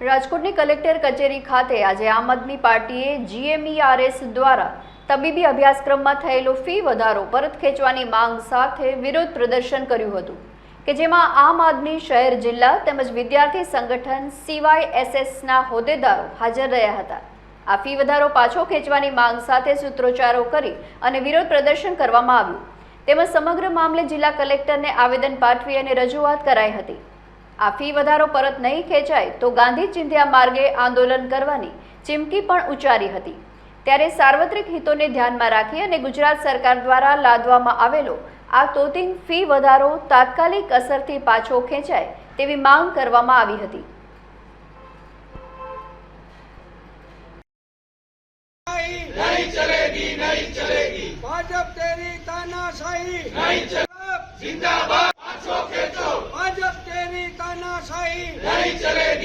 રાજકોટની કલેક્ટર કચેરી ખાતે આજે આમ આદમી પાર્ટીએ જીએમઈઆરએસ દ્વારા તબીબી અભ્યાસક્રમમાં થયેલો ફી વધારો પરત ખેંચવાની માંગ સાથે વિરોધ પ્રદર્શન કર્યું હતું, કે જેમાં આમ આદમી શહેર જિલ્લા તેમજ વિદ્યાર્થી સંગઠન સીવાયએસએસના હોદ્દેદારો હાજર રહ્યા હતા. આ ફી વધારો પાછો ખેંચવાની માંગ સાથે સૂત્રોચ્ચારો કરી અને વિરોધ પ્રદર્શન કરવામાં આવ્યું. તેમજ સમગ્ર મામલે જિલ્લા કલેક્ટરને આવેદન પાઠવી અને રજૂઆત કરાઈ હતી. આ ફી વધારો પરત નહીં ખેંચાય તો ગાંધી ચિંધ્યા માર્ગે આંદોલન કરવાની ચીમકી પણ ઉચ્ચારી હતી ત્યારે સાર્વત્રિક હિતોને ધ્યાનમાં રાખી અને ગુજરાત સરકાર દ્વારા લાદવામાં આવેલો આ તોતિંગ ફી વધારો તાત્કાલિક અસરથી પાછો ખેંચાય તેવી માંગ કરવામાં આવી હતી नहीं चलेगी नहीं चलेगी भाजप तेरी तानाशाही नहीं चलेगी जिंदाबाद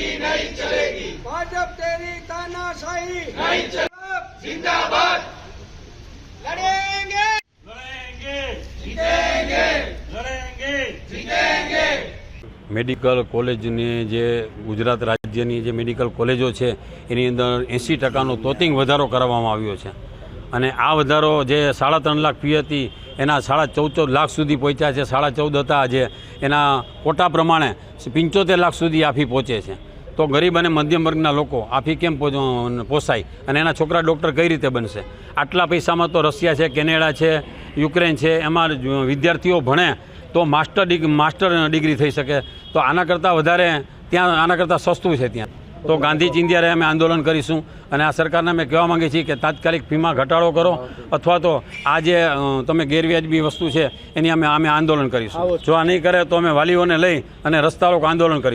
चलेगी नहीं चलेगी भाजप तेरी तानाशाही नहीं चलेगी जिंदाबाद लड़ेंगे લડેંગે जीतेंगे લડેંગે जीतेंगे મેડિકલ કોલેજની જે ગુજરાત રાજ્યની જે મેડિકલ કોલેજો છે એની અંદર એંસી ટકાનો તોતિંગ વધારો કરવામાં આવ્યો છે અને આ વધારો જે સાડા ત્રણ લાખ ફી હતી એના સાડા ચૌદ ચૌદ લાખ સુધી પહોંચ્યા છે સાડા ચૌદ હતા જે એના કોટા પ્રમાણે પંચોતેર લાખ સુધી આ ફી પહોંચે છે તો ગરીબ અને મધ્યમ વર્ગના લોકો આ ફી કેમ પોસાય? અને એના છોકરા ડૉક્ટર કઈ રીતે બનશે? આટલા પૈસામાં તો રશિયા છે કેનેડા છે યુક્રેન છે એમાં વિદ્યાર્થીઓ ભણે તો માસ્ટર ડિગ્રી માસ્ટર ડિગ્રી થઈ શકે. તો આના કરતાં વધારે ત્યાં આના કરતાં સસ્તું છે ત્યાં. તો ગાંધી ચિંધ્યારે અમે આંદોલન કરીશું. અને આ સરકારને અમે કહેવા માગીએ છીએ કે તાત્કાલિક ફીમાં ઘટાડો કરો. અથવા તો આ જે તમે ગેરવ્યાજબી વસ્તુ છે એની અમે અમે આંદોલન કરીશું. જો આ નહીં કરે તો અમે વાલીઓને લઈ અને રસ્તા રોકો આંદોલન કરીશું.